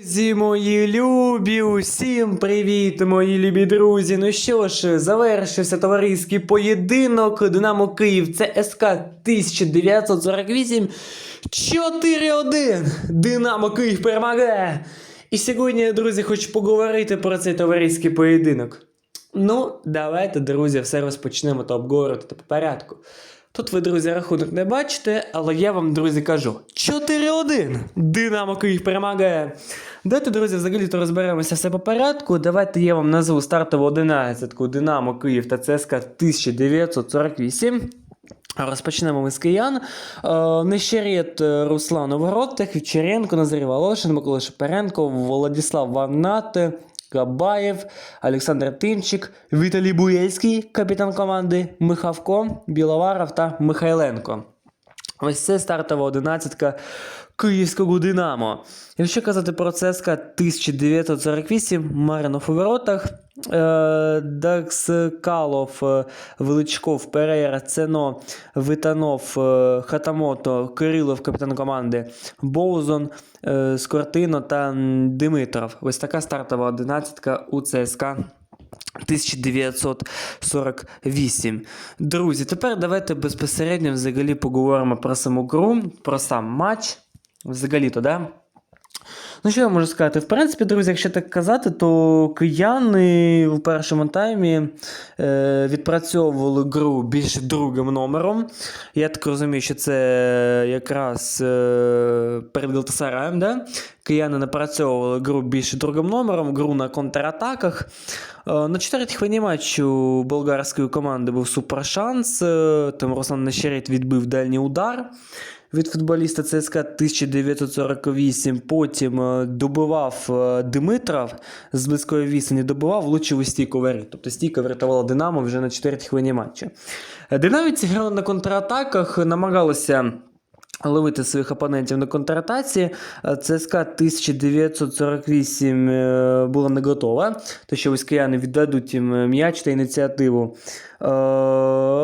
Друзі мої любі, усім привіт, мої любі друзі. Ну що ж, завершився товариський поєдинок Динамо Київ. Це СК 1948. 4-1. Динамо Київ перемагає. І сьогодні, друзі, хочу поговорити про цей товариський поєдинок. Ну, давайте, друзі, все розпочнемо та обговорювати та по порядку. Тут ви, друзі, рахунок не бачите, але я вам, друзі, кажу: 4-1! Динамо Київ перемагає. Давайте, друзі, взагалі то розберемося все по порядку. Давайте я вам назву стартову одинадцятку Динамо Київ та ЦСКА 1948. Розпочнемо ми з киян. Е, Нещерет е, Руслан у воротах, Назарій Волошин, Микола Шепаренко, Владислав Ванат, Кабаєв, Олександр Тимчик, Віталій Буєльський, капітан команди, Михавко, Біловаров та Михайленко. Ось це стартова одинадцятка київського Динамо. Якщо казати про ЦСКА 1948, Маринов у воротах, е, Дакскалов, е, Величков, Перейра, Цено, Витанов, е, Хатамото, Кирилов, капітан команди, Боузон, Скортино та Димитров. Ось така стартова одинадцятка у ЦСКА 1948. Друзі, тепер давайте безпосередньо взагалі поговоримо про саму гру, про сам матч. Взагалі-то, да? Ну, що я можу сказати? В принципі, друзі, якщо так казати, то кияни в першому таймі е, відпрацьовували гру більш другим номером. Я так розумію, що це якраз е, перед Галтасараєм, да? Кияни напрацьовували гру більш другим номером, гру на контратаках. Е, На четвертій хвилині матчу болгарської команди був супершанс. е, Там Руслан Нещерет відбив дальній удар від футболіста ЦСКА 1948. Потім е, добивав е, Димитров з близької відстані, добивав, влучив у. Тобто стійка врятувала Динамо вже на четвертій хвилині матчу. Е, Динамівці грали на контратаках, намагалися. Ловити своїх опонентів на контратаці. Е, ЦСКА 1948 е, була не готова, то що ось кияни віддадуть їм м'яч та ініціативу. Е,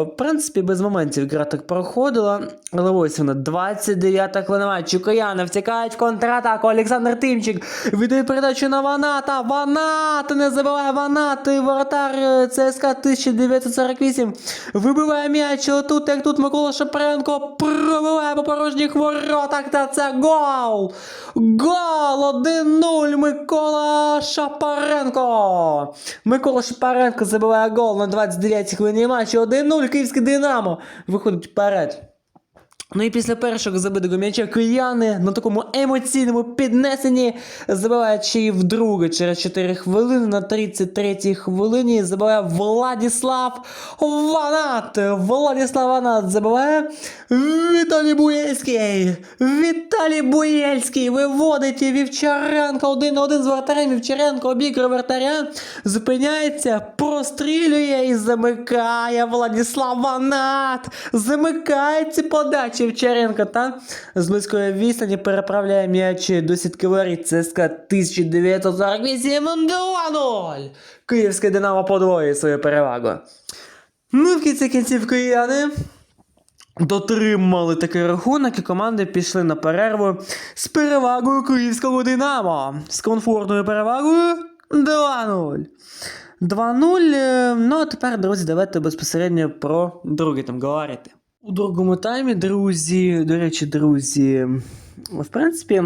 В принципі, без моментів гра так проходила. Але ось вона 29-та хвилина матчу. Кияни втікають в контратаку. Олександр Тимчик віддає передачу на Ваната. Ванат не забиває Ванат. І Воротар е, ЦСКА 1948 вибиває м'яч. Тут, як тут Микола Шапренко пробиває по порожніх воротах. Та це гол! Гол! 1-0 Микола Шапаренко! Микола Шапаренко забиває гол на 29-й хвилині матчу. 1-0 Київське Динамо виходить вперед. Ну і після першого забитого м'яча кияни на такому емоційному піднесенні забивають ще й вдруге через 4 хвилини на 33-й хвилині забиває Владіслав Ванат. Владіслав Ванат забиває Віталій Буєльський. Віталій Буєльський виводить Вівчаренко один на один з вратарем. Вівчаренко обігрує вратаря, зупиняється, прострілює і замикає Владіслав Ванат. Замикає ці Вівчаренко та з близької відстані переправляє м'яч до сітки ЦСКА 1948 2-0. Київське Динамо подвоює свою перевагу. Ну в кінці кінців кияни дотримали такий рахунок, і команди пішли на перерву з перевагою київського Динамо. З комфортною перевагою 2-0. 2-0. е, Ну, а тепер, друзі, давайте безпосередньо про другий там говорити. У другому таймі, друзі, до речі, друзі, в принципі.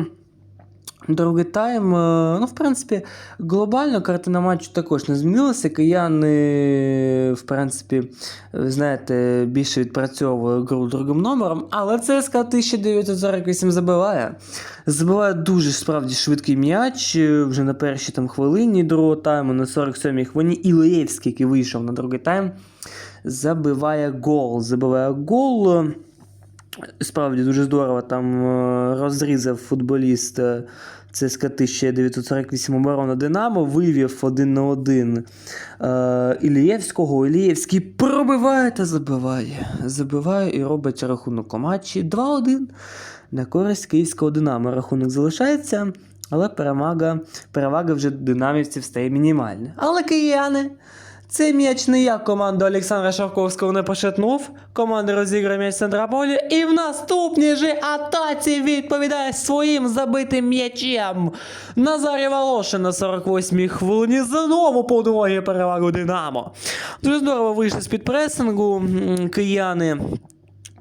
Другий тайм, е, ну, в принципі, глобально картина матчу також не змінилася. Кияни, в принципі, знаєте, більше відпрацьовує гру другим номером, але ЦСКА 1948 забиває. Забиває дуже справді швидкий м'яч е, вже на першій там хвилині другого тайму, на 47-й хвилині. Ілеєвський, який вийшов на другий тайм, забиває гол. Забиває гол. Справді дуже здорово там е, розрізав футболіст е, ЦСКА 1948 оборона Динамо, вивів один на один е, Ілієвського. Ілієвський пробиває та забиває. Забиває і робить рахунок у матчі 2-1 на користь київського Динамо. Рахунок залишається, але перевага, перевага вже динамівців стає мінімальна. Але кияни Цей м'яч ніяк команду Олександра Шавковського не пошатнув. Команда розіграє м'яч з центра поля і в наступній же атаці відповідає своїм забитим м'ячем. Назарі Волошин на 48-й хвилині знову подвоює перевагу Динамо. Дуже здорово вийшли з-під пресингу кияни.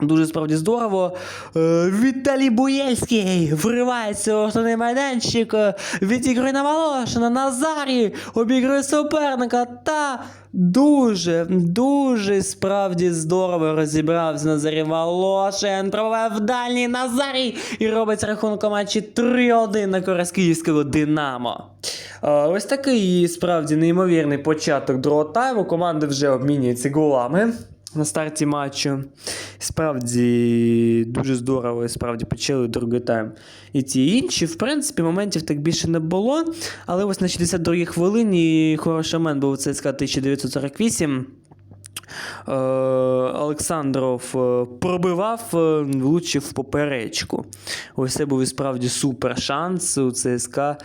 Дуже справді здорово. Е, Віталій Буєльський вривається у основний майданчик, е, відігрує на Волошина, Назарій обігрує суперника та дуже, дуже справді здорово розібрався Назарій Волошин. Пробиває в дальній Назарій і робить рахунок матчі 3-1 на користь київського Динамо. Е, Ось такий справді неймовірний початок другого тайму. Команди вже обмінюються голами на старті матчу. Справді дуже здорово, і справді почали другий тайм. І ті інші, в принципі, моментів так більше не було. Але ось на 62-й хвилині хороший момент був ЦСКА 1948. Е, Олександров е, пробивав, е, влучив поперечку. Ось це був і справді супер шанс у ЦСКА.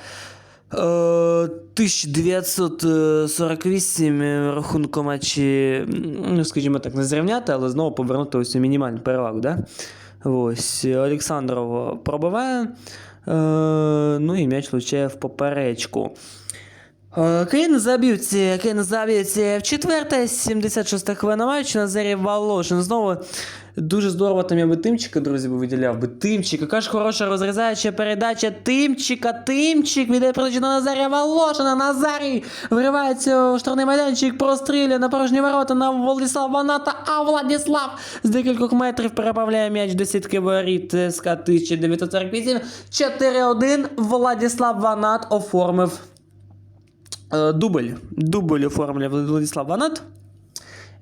Е, 1948 рахунку матчі, ну, скажімо так, не зрівняти, але знову повернути ось у мінімальну перевагу. Да? Ось, Олександров пробиває, е, ну і м'яч влучає в поперечку. Е, Кейн заб'ються, Кейн заб'ються в четверте, 76 хвилина матчу, Назарій Волошин. Знову дуже здорово там я би Тимчика, друзі, би виділяв би. Тимчик, яка ж хороша розрізаюча передача Тимчика, Тимчик віддає передачу на Назарія Волошина, Назарій виривається у штрафний майданчик, прострілює на порожні ворота на Владислава Ваната, а Владислав з декількох метрів переправляє м'яч до сітки воріт СК 1948. 4-1 Владислав Ванат оформив Е, Дубль. Дубль оформлює Владислав Ванат.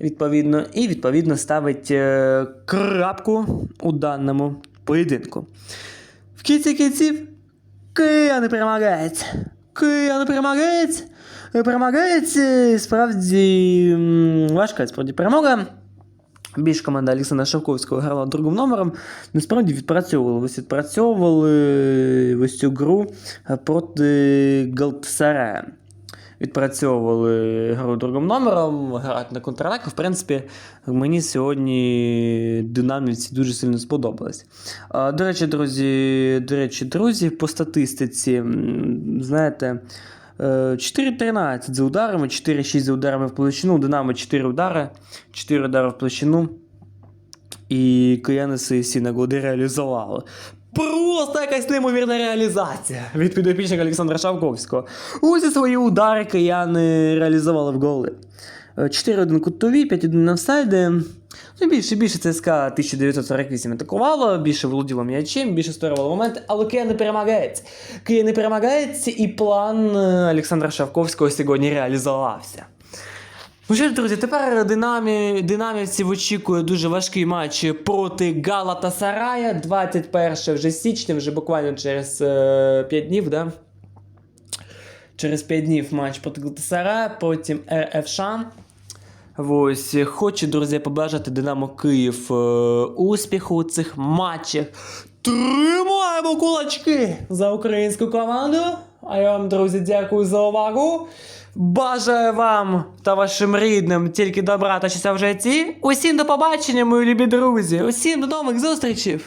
Відповідно, і відповідно ставить е, крапку у даному поєдинку. В кінці кінців кияни перемагають. Кияни перемагають. Перемагають. е, Справді важка справді перемога. Більш команда Олександра Шовковського грала другим номером. Насправді відпрацьовували. Ось відпрацьовували ось цю гру е, проти Галтасарая. Відпрацьовували гру другим номером, грають на контратаку. В принципі, мені сьогодні динаміці дуже сильно сподобалось. До речі, друзі, до речі, друзі, по статистиці, знаєте. е, 4-13 за ударами, 4-6 за ударами в площину, Динамо 4 удари, 4 удари в площину. І кияни всі нагоди реалізували. Просто якась неймовірна реалізація від підопічника Олександра Шавковського. Усі свої удари кияни реалізували в голи. Е, 4-1 кутові, 5-1 навсайди. Ну, більше більше ЦСКА 1948 атакувало, більше володіло м'ячем, більше створювало моменти, але Київ не перемагається. Київ не перемагається, і план е, Олександра Шавковського сьогодні реалізувався. Ну що ж, друзі, тепер динамі, динамівців очікує дуже важкий матч проти Галата Сарая. 21 вже січня, вже буквально через е, 5 днів, да? Через 5 днів матч проти Галатасарая, потім РФ Шан. Ось, хочу, друзі, побажати Динамо Київ е, успіху у цих матчах. Тримаємо кулачки за українську команду. А я вам, друзі, дякую за увагу. Бажаю вам та вашим рідним тільки добра та щастя в житті. Усім до побачення, мої любі друзі. Усім до нових зустрічей.